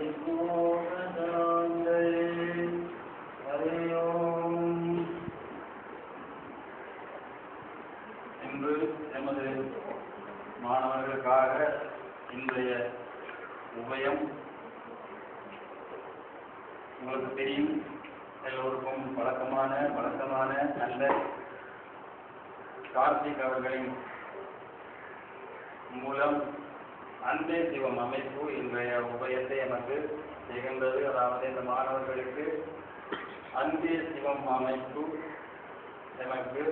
இன்று எமது மாணவர்களுக்காக இன்றைய உபயம் உங்களுக்கு தெரியும். எல்லோருக்கும் வழக்கமான வழக்கமான நல்ல கார்த்திக் அவர்களின் மூலம் அன்பே சிவம் அமைப்பு இன்றைய உபயத்தை எனக்கு நிகழ்ந்தது அதாவது இந்த மாணவர்களுக்கு அன்பே சிவம் அமைப்பு எனக்கு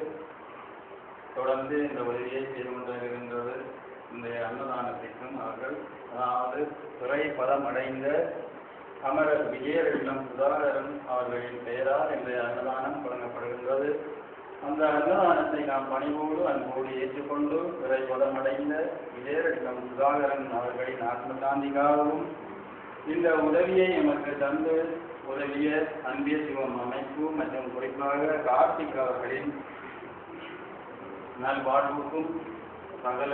தொடர்ந்து இந்த உதவியை செய்து கொண்டிருக்கின்றது. இந்த அன்னதானத்திற்கும் அவர்கள் அதாவது துறை பதம் அடைந்த அமரர் விஜயரட்னம் சுதாகரன் அவர்களின் பெயரால் இந்த அன்னதானம் வழங்கப்படுகின்றது அந்த அன்னதானத்தை நாம் பணிவோடு அன்போடு ஏற்றுக்கொண்டு துறை பதம் அடைந்த சுதாகரன் அவர்களின் ஆத்ம சாந்திக்காகவும் இந்த உதவியை எமக்கு தந்து உதவிய அன்பே சிவம் அமைப்பு மற்றும் குறிப்பாக கார்த்திக் அவர்களின் நல்வாழ்வுக்கும் சகல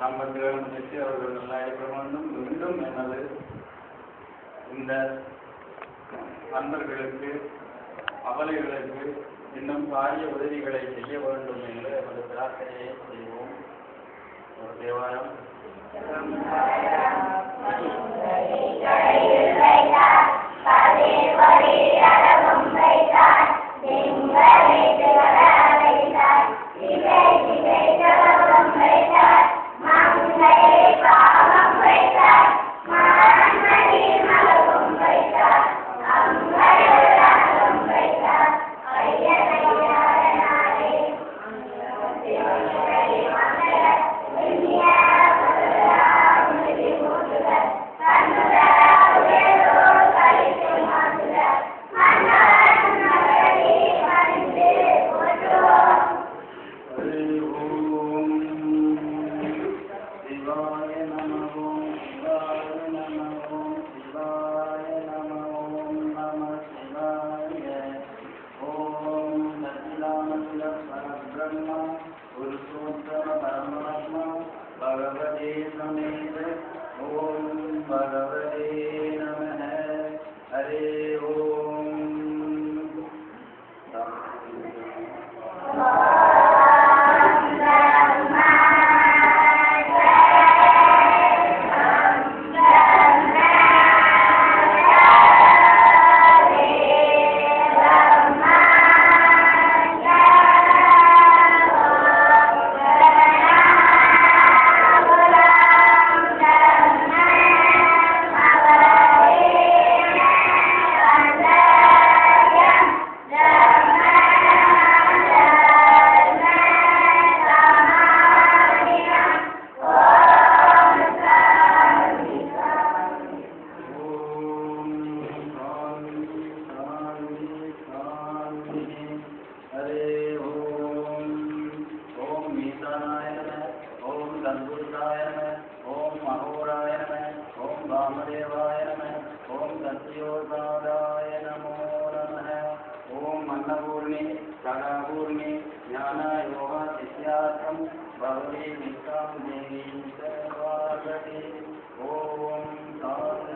சம்பத்துகளும் பெற்று அவர்கள் நல்லா இருக்க வேண்டும். மீண்டும் எனது இந்த அன்பர்களுக்கு அவலைகளுக்கு இன்னும் காரிய உதவிகளை செய்ய வேண்டும் என்று நமது பிரார்த்தனையை செய்வோம். ஒரு தேவாரம். पुरुषोत्तम परमात्मा भगवते समेत ओम भगवते नमः। वामदेवाय नमः ॐ सत्योदाय नमो। नमः ॐ अन्नपूर्णे सदापूर्णे ज्ञानायोः शिष्यार्थं भगवे मित्रां देवी सर्वागते ॐ साधु